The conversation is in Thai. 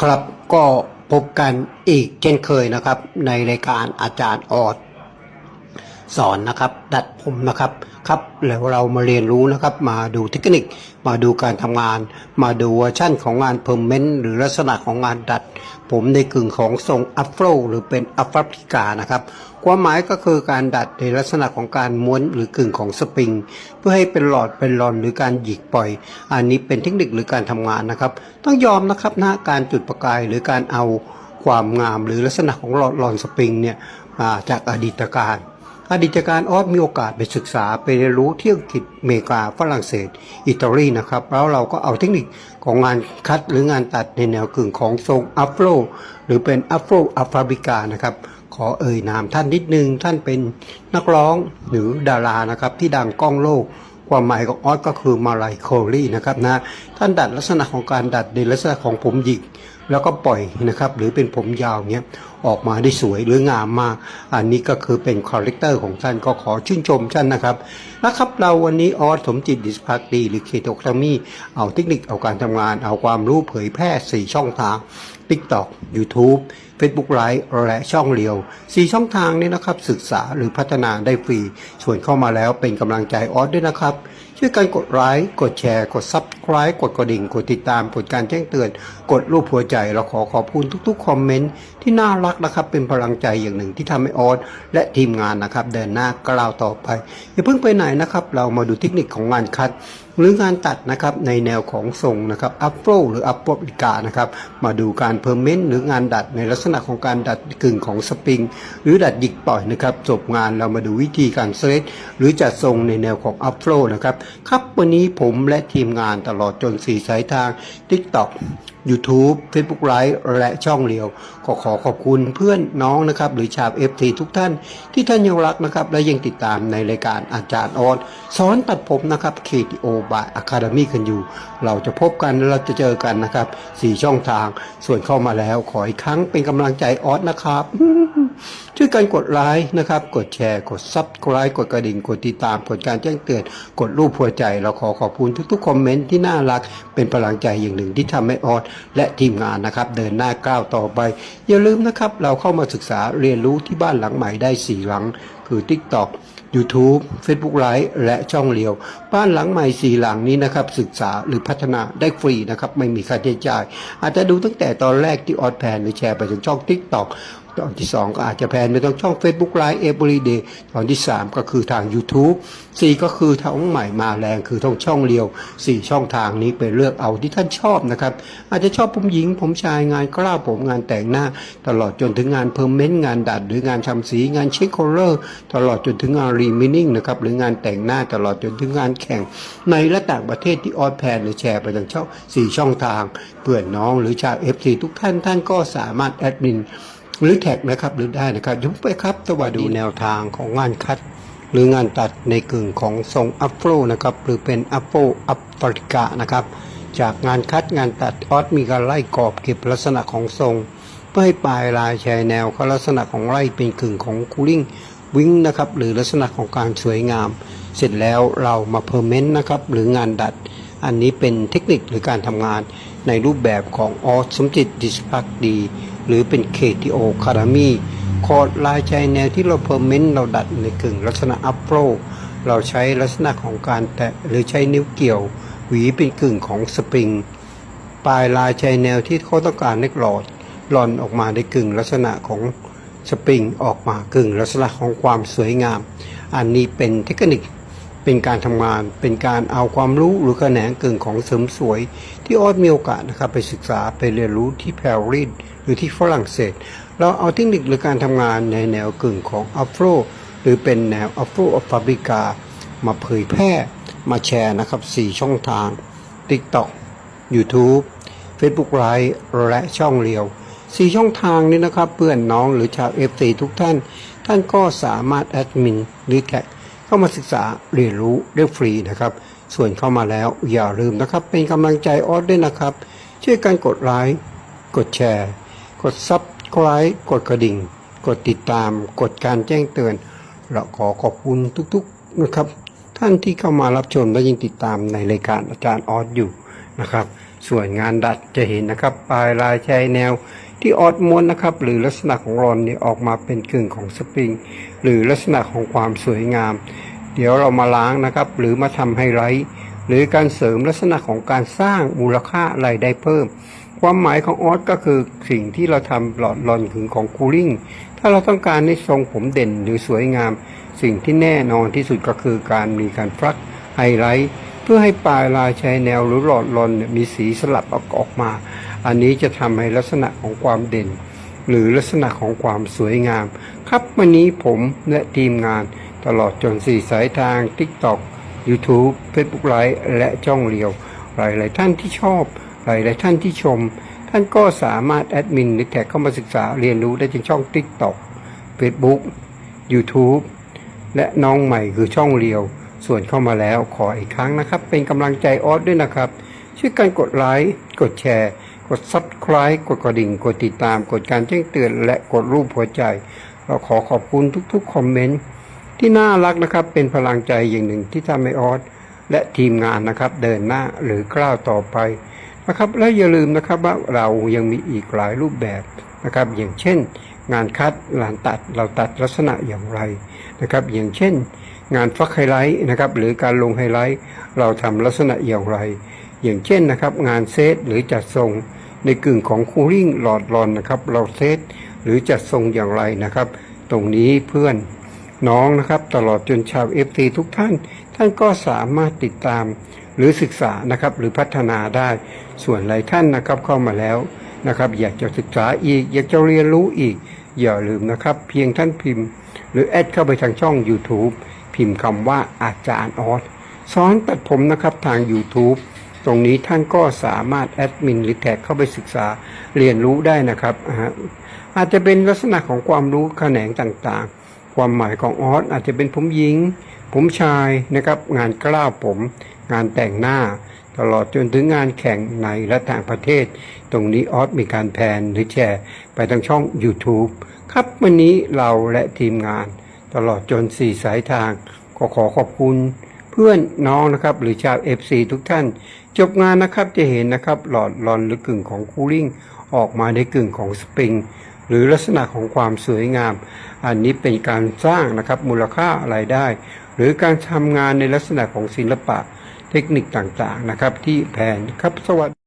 ครับก็พบกันอีกเช่นเคยนะครับ ในรายการอาจารย์ออด สอนนะครับ ดัดผมนะครับครับแล้วเรามาเรียนรู้นะครับ มาดูเทคนิค มาดูการทำงาน มาดูเวอร์ชั่นของงานเพอร์เมนต์หรือลักษณะของงานดัด ผมในกึ่งของทรงอัฟโรหรือเป็นอัฟริกานะครับความหมายก็คือการดัดในลักษณะของการม้วนหรือกึ่งของสปริง เพื่อให้เป็นหลอดเป็นรอนหรือการหยิกปล่อย อันนี้เป็นเทคนิคหรือการทำงานนะครับ ต้องยอมนะครับนะการจุดประกายหรือการเอาความงามหรือลักษณะของหลอดรอนสปริงเนี่ยาจากอดีตการ อดีตการออสมีโอกาสไปศึกษาไปเรียนรู้ที่อังกฤษอเมริกาฝรั่งเศส อิตาลีนะครับ แล้วเราก็เอาเทคนิคของงานคัดหรืองานตัดในแนวกึ่งของทรงอัฟโรหรือเป็นอัฟโรอัฟริกานะครับขอเอ่ยนามท่านนิดนึง ท่านเป็นนักร้องหรือดารานะครับที่ดังก้องโลก ความหมายของออสก็คือมาลายโคลี่นะครับนะท่านดัดลักษณะของการดัดในลักษณะของผมหยิก แล้วก็ปล่อยนะครับ หรือเป็นผมยาวเนี้ยออกมาได้สวยหรืองามมาก อันนี้ก็คือเป็นคอลเลกเตอร์ของท่านก็ขอชื่นชมท่านนะครับนะครับ เราวันนี้ออสสมจิตดิสพักดีหรือเคโตครามีเอาเทคนิคเอาการทำงาน เอาความรู้เผยแพร่4ช่องทาง TikTok YouTube Facebook Live และช่องเรียว4ช่องทางนี้นะครับศึกษาหรือพัฒนาได้ฟรีส่วนเข้ามาแล้วเป็นกำลังใจออสด้วยนะครับ ช่วยกันกดไลค์กดแชร์ กด Subscribe กดกระดิ่ง กดติดตาม กดการแจ้งเตือน กดรูปหัวใจเราขอขอบคุณทุกๆ คอมเมนต์ที่น่ารักนะครับ เป็นพลังใจอย่างหนึ่งที่ทำให้ออสและทีมงานนะครับ เดินหน้าก้าวต่อไป อย่าเพิ่งไปไหนนะครับ เรามาดูเทคนิคของงานคัด หรืองานตัดนะครับในแนวของทรงนะครับอัพโรหรืออัพโปรปิกานะครับมาดูการเพอร์เมนต์หรืองานดัดในลักษณะของการดัดกึ่งของสปริง หรือดัดหยิกปล่อยนะครับจบงานเรามาดูวิธีการเซตหรือจัดทรงในแนวของอัพโรนะครับครับวันนี้ผมและทีมงานตลอดจนสี่สายทาง TikTok YouTube Facebook Live และช่องเรียวก็ขอขอบคุณเพื่อนน้องนะครับ หรือชาว FT ทุกท่าน ที่ท่านยังรักนะครับ และยังติดตามในรายการอาจารย์ออสสอนตัดผมนะครับ KTO อะคาเดมี่กันอยู่ เราจะพบกันเราจะเจอกันนะครับสี่ช่องทางส่วนเข้ามาแล้วขออีกครั้งเป็นกำลังใจออสนะครับ ช่วยกันกดไลค์นะครับ กดแชร์ กดซับสไคร b e กดกระดิ่ง กดติดตาม กดการแจ้งเตือน กดรูปหัวใจ เราขอขอบคุณทุกๆคอมเมนต์ที่น่ารัก เป็นพลังใจอย่างหนึ่งที่ทำให้ออสและทีมงานนะครับ เดินหน้าก้าวต่อไป อย่าลืมนะครับ เราเข้ามาศึกษาเรียนรู้ที่บ้านหลังใหม่ได้ 4 หลัง คือ TikTok YouTube Facebook Live และช่องเลียว บ้านหลังใหม่สี่หลังนี้นะครับ ศึกษาหรือพัฒนาได้ฟรีนะครับ ไม่มีค่าใช้จ่าย อาจจะดูตั้งแต่ตอนแรกที่ออดแพนหรือแชร์ไปถึงช่อง TikTok ตอนที่ 2 ก็อาจจะแพนไปทางช่อง Facebook Live Everyday ตอนที่ 3 ก็คือทาง YouTube 4 ก็คือทางใหม่มาแรงคือทางช่องเลียว 4 ช่องทางนี้ไปเลือกเอาที่ท่านชอบนะครับ อาจจะชอบผมหญิงผมชายงานกล้าวผมงานแต่งหน้า ตลอดจนถึงงานเพอร์เมนต์งานดัด หรืองานทำสีงานเช็คโคลเลอร์ตลอดจนถึงงานรีมินิ่งนะครับหรืองานแต่งหน้าตลอดจนถึงงานแข่ง ในและต่างประเทศที่ออดแพนหรือแชร์ไปทางช่อง4ช่องทางเพื่อนน้องหรือชาว FC ทุกท่านท่านก็สามารถแอดมิน หรือแท็กนะครับหรือได้นะครับยุบไปครับสวัสดีแนวทางของงานคัด หรืองานตัดในกึ่งของทรงอัฟโรนะครับหรือเป็นอัฟโรอัฟริกานะครับจากงานคัดงานตัดออสมีการไล่กรอบเก็บลักษณะของทรงเพื่อให้ปลายลายแชร์แนวเขาลักษณะของไล่เป็นกึ่งของคูลิ่งวิงนะครับหรือลักษณะของการสวยงาม เสร็จแล้วเรามาเพอร์เมนต์นะครับหรืองานดัด อันนี้เป็นเทคนิคหรือการทำงานในรูปแบบของออสสมจิตดิสพักดี หรือเป็น KTO คารามีคอร์ดลายชายแนวที่เราเพอร์เมนต์เราดัดในกึ่งลักษณะอัพโรเราใช้ลักษณะของการแตะหรือใช้นิ้วเกี่ยว หวีเป็นกึ่งของสปริง ปลายลายชายแนวที่เขาต้องการเล็กหลอดหลอนออกมาในกึ่งลักษณะของสปริงออกมากึ่งลักษณะของความสวยงาม อันนี้เป็นเทคนิค เป็นการทำงาน เป็นการเอาความรู้หรือแขนงกึ่งของเสริมสวย ที่ออสมีโอกาสนะครับไปศึกษาไปเรียนรู้ที่ปารีสหรือที่ฝรั่งเศส เราเอาเทคนิคหรือการทำงานในแนวกึ่งของอัฟโรหรือเป็นแนวอัฟโรอัฟริกา มาเผยแพร่ มาแชร์นะครับ 4 ช่องทาง TikTok YouTube Facebook Live และช่องเรียว4ช่องทางนี้นะครับ เพื่อนน้องหรือชาว FC ทุกท่าน ท่านก็สามารถแอดมินหรือแท็ก เข้ามาศึกษาเรียนรู้ได้ฟรีนะครับ ส่วนเข้ามาแล้วอย่าลืมนะครับ เป็นกำลังใจออสด้วยนะครับ ช่วยกันกดไลค์กดแชร์ กดซับสไคร b e กดกระดิ่ง กดติดตาม กดการแจ้งเตือนเราขอขอบคุณทุกๆนะครับ ท่านที่เข้ามารับชมและยังติดตามในรายการอาจารย์ออสอยู่นะครับ ส่วนงานดัดจะเห็นนะครับปลายลายชายแนว ที่ออดม้วนนะครับ หรือลักษณะของรอนเนี่ยออกมาเป็นกึ่งของสปริง หรือลักษณะของความสวยงาม เดี๋ยวเรามาล้างนะครับ หรือมาทำไฮไลท์หรือการเสริมลักษณะของการสร้างมูลค่าไรายได้เพิ่ม ความหมายของออสก็คือสิ่งที่เราทำหลอดลอนถึงของคูลิ่ง ถ้าเราต้องการให้ทรงผมเด่นหรือสวยงาม สิ่งที่แน่นอนที่สุดก็คือการมีการฟลักไฮไลท์เพื่อให้ปลายลายชายแนวหรือหลอดลอนมีสีสลับออกออกมา อันนี้จะทำให้ลักษณะของความเด่น หรือลักษณะของความสวยงาม ครับวันนี้ผมและทีมงานตลอดจนสี่สายทาง TikTok YouTube Facebook Live และจ้องเรียว หลาย ๆ ท่านที่ชอบ หลาย ๆ ท่านที่ชม ท่านก็สามารถแอดมินหรือแท็กเข้ามาศึกษาเรียนรู้ได้ที่ช่อง TikTok Facebook YouTube และน้องใหม่คือช่องเรียว ส่วนเข้ามาแล้วขออีกครั้งนะครับ เป็นกำลังใจออสด้วยนะครับ ช่วยกันกดไลค์กดแชร์ กด Subscribe กดกระดิ่ง กดติดตาม กดการแจ้งเตือน และกดรูปหัวใจ เราขอขอบคุณทุกๆ คอมเมนต์ที่น่ารักนะครับ เป็นพลังใจอย่างหนึ่งที่ทำให้ออสและทีมงานนะครับ เดินหน้าหรือกล้าวต่อไปนะครับ และอย่าลืมนะครับว่าเรายังมีอีกหลายรูปแบบนะครับ อย่างเช่น งานคัดงานตัดเราตัดลักษณะอย่างไรนะครับ อย่างเช่น งานฟักไฮไลท์นะครับ หรือการลงไฮไลท์เราทำลักษณะอย่างไร อย่างเช่นนะครับ งานเซตหรือจัดทรง ในกึ่งของคูลิ่งหลอดรอนนะครับ เราเซตหรือจัดทรงอย่างไรนะครับ ตรงนี้เพื่อนน้องนะครับ ตลอดจนชาวเอฟซีทุกท่าน ท่านก็สามารถติดตามหรือศึกษานะครับ หรือพัฒนาได้ ส่วนหลายท่านนะครับเข้ามาแล้วนะครับ อยากจะศึกษาอีก อยากจะเรียนรู้อีก อย่าลืมนะครับ เพียงท่านพิมพ์ หรือแอดเข้าไปทางช่อง YouTube พิมพ์คำว่าอาจารย์ออสสอนตัดผมนะครับทาง YouTube ตรงนี้ท่านก็สามารถแอดมินหรือแท็กเข้าไปศึกษาเรียนรู้ได้นะครับอาอาจจะเป็นลักษณะของความรู้แขนงต่างๆ ความหมายของออสอาจจะเป็นผมหญิง ผมชายนะครับงานกล้าวผม งานแต่งหน้า ตลอดจนถึงงานแข่งในและต่างประเทศ ตรงนี้ออสมีการแพนหรือแชร์ไปทางช่อง YouTube ครับวันนี้เราและทีมงาน ตลอดจนสี่สายทางก็ขอขอบคุณเพื่อนน้องนะครับ หรือชาว FC ทุกท่าน จบงานนะครับจะเห็นนะครับหลอดลอนหรือกึ่งของคูลิ่งออกมาในกึ่งของสปริงหรือลักษณะของความสวยงาม อันนี้เป็นการสร้างนะครับมูลค่ารายได้ หรือการทำงานในลักษณะของศิลปะเทคนิคต่างๆนะครับที่แผนครับสวัสดี